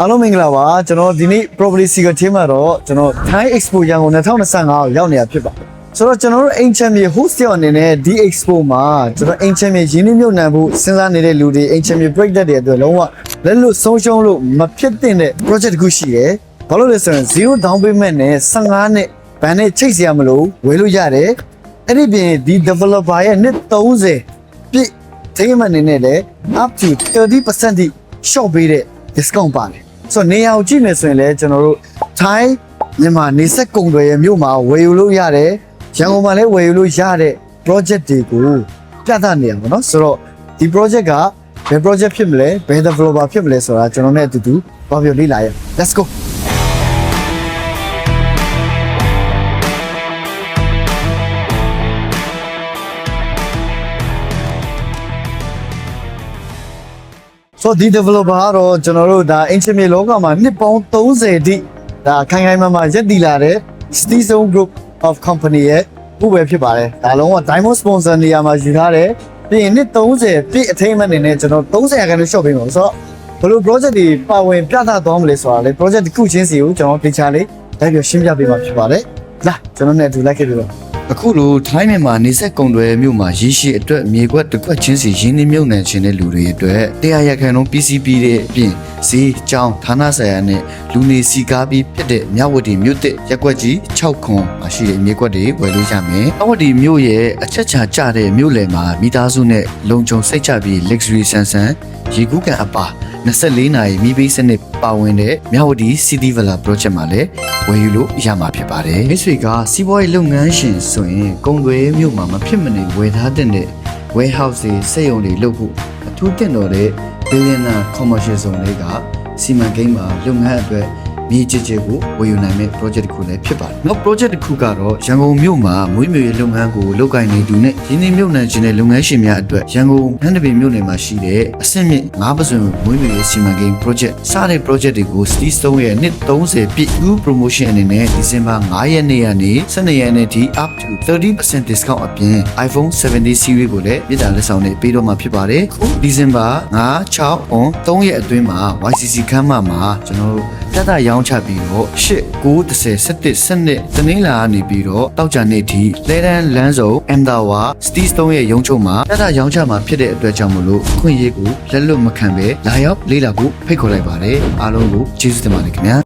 အားလုံးမင်္ဂလာပါကျွန်တော်ဒီနေ့ property seeker team မှာတော့ကျွန်တော် Thai Expo ရန်ကုန်2025ကိုရောက်နေတာဖြစ်ပါတယ်ဆိုတော့ကျွန်တော်တို့အိမ်ချမ်းမြေ host ရအနေနဲ့ဒီ expo မှာကျွန်တော်အိမ်ချမ်းမြေရင်းနှီးမြှုပ်နှံဖို့စဉ်းစားနေတဲ့လူတွေအိမ်ချမ်းမြေ break တဲ့တွေအတွက်လုံးဝလက်လွတ်ဆုံးရှုံးလို့မဖြစ်သင့်တဲ့ project တစ်ခုရှိတယ်ဘာလို့လဲဆိုရင် zero down payment နဲ့15နှစ်ဘန်နဲ့ချိတ်စရာမလိုဝယ်လို့ရတယ်အဲ့ဒီပြင်ဒီ developer ရဲ့နှစ်30ပြည့်ထိမှအနေနဲ့လည်း up to 30%ထိ short ပေးတဲ့ discount ပါတယ် ဆိုတော့နေရာကိုကြည့်မယ်ဆိုရင်လည်းကျွန်တော်တို့ Thai မြန်မာနေဆက်ကုံတွေရဲ့မြို့မှာဝယ်ယူလို့ရတယ်ရန်ကုန်မှာလည်းဝယ်ယူလို့ရတဲ့ project တွေကိုပြသနေရပါတော့ဆိုတော့ဒီ project ကဘယ် project ဖြစ်မလဲဘယ် developer ဖြစ်မလဲဆိုတာကျွန်တော်နဲ့အတူတူပြောပြလေ့လာရအောင် let's go ဆိုတော့ဒီ developer ကတော့ကျွန်တော်တို့ဒါ engineer လောကမှာနှစ်ပေါင်း30တိဒါခိုင်ခိုင်မာမာရက်တည်လာတဲ့ Stizone Group of Company ရဲ့ဥပယ်ဖြစ်ပါတယ်ဒါလုံးဝ Diamond Sponsor နေရာမှာယူထားတယ်ပြီးရင်နှစ်30ပြည့်အထိမ်းအမှတ်အနေနဲ့ကျွန်တော်30ရာခိုင်နှုန်း short ပေးမှာဆိုတော့ဘယ်လို project တွေပါဝင်ပြသသွားမလဲဆိုတာလေ project တစ်ခုချင်းစီကိုကျွန်တော် picture လေးလိုက်ပြီးရှင်းပြပေးမှာဖြစ်ပါတယ်လာကျွန်တော်နဲ့အတူလိုက်ခဲ့ပြီးတော့ အခုလိုထိုင်းမြန်မာနေဆက်ကုံတွေမြို့မှာရရှိရှိအတွက်မြေကွက်တစ်ကွက်ချင်းစီရင်းနှီးမြုပ်နှံခြင်းတဲ့လူတွေအတွက်တရားရခံလုံး PCP တဲ့အပြင်ဈေးကြောင်းဌာနဆိုင်ရာနဲ့လူနေစီကားပြီးဖြစ်တဲ့မြဝတီမြို့တစ်ရက်ကွက်ကြီး6ခွန်မှာရှိတဲ့မြေကွက်တွေဝယ်လို့ရမယ်။မြဝတီမြို့ရဲ့အချက်ချာကျတဲ့မြို့လယ်မှာမိသားစုနဲ့လုံခြုံစိတ်ချပြီး luxury ဆန်ဆန်ရေကူးကန်အပါ 24နာရီမိဘစနစ်ပါဝင်တဲ့မြဝတီ City Villa Project မှာလည်းဝယ်ယူလို့ရမှာဖြစ်ပါတယ်။မိတ်ဆွေကစီးပွားရေးလုပ်ငန်းရှင်ဆိုရင်ကုန်သွယ်ရေးမြို့မှာမဖြစ်မနေဝယ်ထားတဲ့ warehouse တွေစက်ရုံတွေလုပ်ဖို့အထူးတင်တော်တဲ့ billionaire commercial zone တွေကစီမံကိန်းမှာလုပ်ငန်းအတွက် မြေချစ်ချစ်ကိုဝယ်ယူနိုင်မဲ့ project တစ်ခုလည်းဖြစ်ပါတယ်။နောက် project တစ်ခုကတော့ရန်ကုန်မြို့မှာမွေးမြူရေးလုပ်ငန်းကိုလုပ်ကိုင်နေသူနဲ့ရင်းနှီးမြှုပ်နှံခြင်းတဲ့လုပ်ငန်းရှင်များအတွက်ရန်ကုန်နှမ်းတပင်မြို့နယ်မှာရှိတဲ့အဆင့်မြင့်ငါးပစွန်မွေးမြူရေးစီမံကိန်း project စတဲ့ project တွေကို Steve Stone ရဲ့နှစ်30ပြည့် new promotion အနေနဲ့ဒီဇင်ဘာ9ရက်နေ့ကနေ12ရက်နေ့ထိ up to 30% discount အပြင် iPhone 70 series ကိုလည်းပြည်တာလက်ဆောင်နဲ့ပေးတော့မှာဖြစ်ပါတယ်။ခုဒီဇင်ဘာ9 6 on 3ရက်အတွင်းမှာ YCC ခန်းမမှာကျွန်တော်တို့ တက်တာရောင်းချပြီးတော့8 9 10 17 12တနင်္လာကနေပြီးတော့တောက်ကြနေ့ထိလဲတန်းလမ်းစုံ Amdawa Steve Stone ရဲ့ရုံးချုပ်မှာတက်တာရောင်းချမှာဖြစ်တဲ့အတွက်ကြောင့်မလို့အခွင့်အရေးကိုလက်လွတ်မခံပဲလာရောက်လေးလာဖို့ဖိတ်ခေါ်လိုက်ပါတယ်အားလုံးကိုကျေးဇူးတင်ပါတယ်ခင်ဗျာ